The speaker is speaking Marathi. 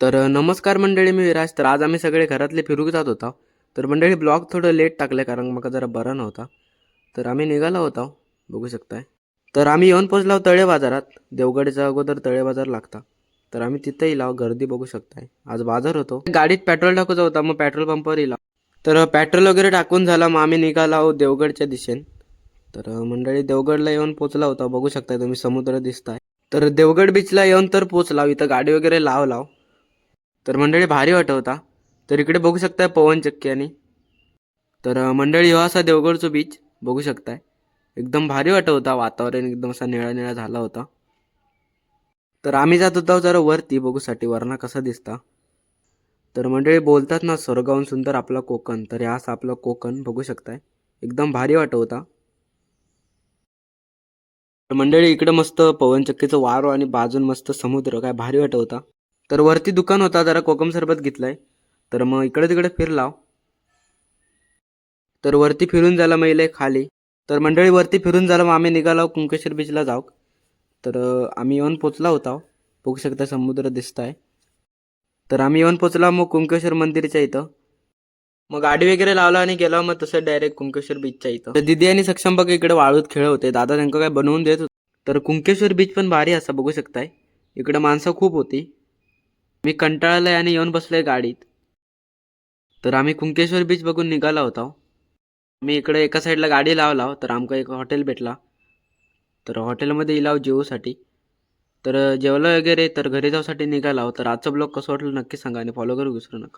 तर नमस्कार मंडळी मी विराज. तर आज आम्ही सगळे घरातले फिरू जात होतो. तर मंडळी ब्लॉग थोडं लेट टाकलं कारण मला जरा बरा नव्हता. तर आम्ही निघाला होता. बघू शकताय. तर आम्ही येऊन पोचलो तळे बाजारात. देवगडच्या अगोदर तळे बाजार लागता. तर आम्ही तिथेही लाव गर्दी बघू शकताय. आज बाजार होतो. गाडीत पेट्रोल टाकूचा होता मग पेट्रोल पंपावर येला तर पेट्रोल वगैरे टाकून झाला मग आम्ही निघालो देवगडच्या दिशेन. तर मंडळी देवगडला येऊन पोचला होता. बघू शकताय तुम्ही समुद्र दिसताय. तर देवगड बीचला येऊन तर पोचलाव इथं गाडी वगैरे लाव लाव. तर मंडळी भारी वाटवता तर इकडे बघू शकताय पवन चक्की आणि. तर मंडळी हो असा देवगडचं बीच बघू शकताय. एकदम भारी वाटवता वातावरण एकदम असा निळा निळा झाला होता. तर आम्ही जात होतो जरा वरती बघूसाठी वरना कसा दिसता. तर मंडळी बोलतात ना स्वर्गाहून सुंदर आपला कोकण. तर हा असा आपला कोकण बघू शकताय. एकदम भारी वाटत होता. मंडळी इकडे मस्त पवनचक्कीचं वारो आणि बाजून मस्त समुद्र काय भारी वाटवता तर वरती दुकान होता जरा कोकम सरबत घेतलाय. तर मग इकडे तिकडे फिरलाव तर वरती फिरून जायला मग खाली. तर मंडळी वरती फिरून झालं मग आम्ही निघालो कुंकेश्वर बीचला जाऊ तर आम्ही येऊन पोचला होता. बघू शकता समुद्र दिसताय. तर आम्ही येऊन पोचला मग कुंकेश्वर मंदिरच्या इथं. मग गाडी वगैरे लावला आणि गेलो मग तसं डायरेक्ट कुंकेश्वर बीचच्या इथं. तर दिदी आणि सक्षम बघ इकडे वाळूत खेळ होते. दादा त्यांना काय बनवून देत होते. तर कुंकेश्वर बीच पण भारी असं बघू शकताय. इकडे माणसं खूप होती. मी कंटाळलोय आणि येऊन बसलोय गाडीत. तर आम्ही कुंकेश्वर बीच बघून निघाला होता हो. मी इकडे एका साईडला गाडी लावला हो, तर आमका एक हॉटेल भेटला. तर हॉटेलमध्ये इलाव हो जेवूसाठी तर जेवलं वगैरे तर घरी जाऊसाठी निघाला तर आजचा ब्लॉग कसं वाटलं नक्की सांगा आणि फॉलो करू विसरू नका.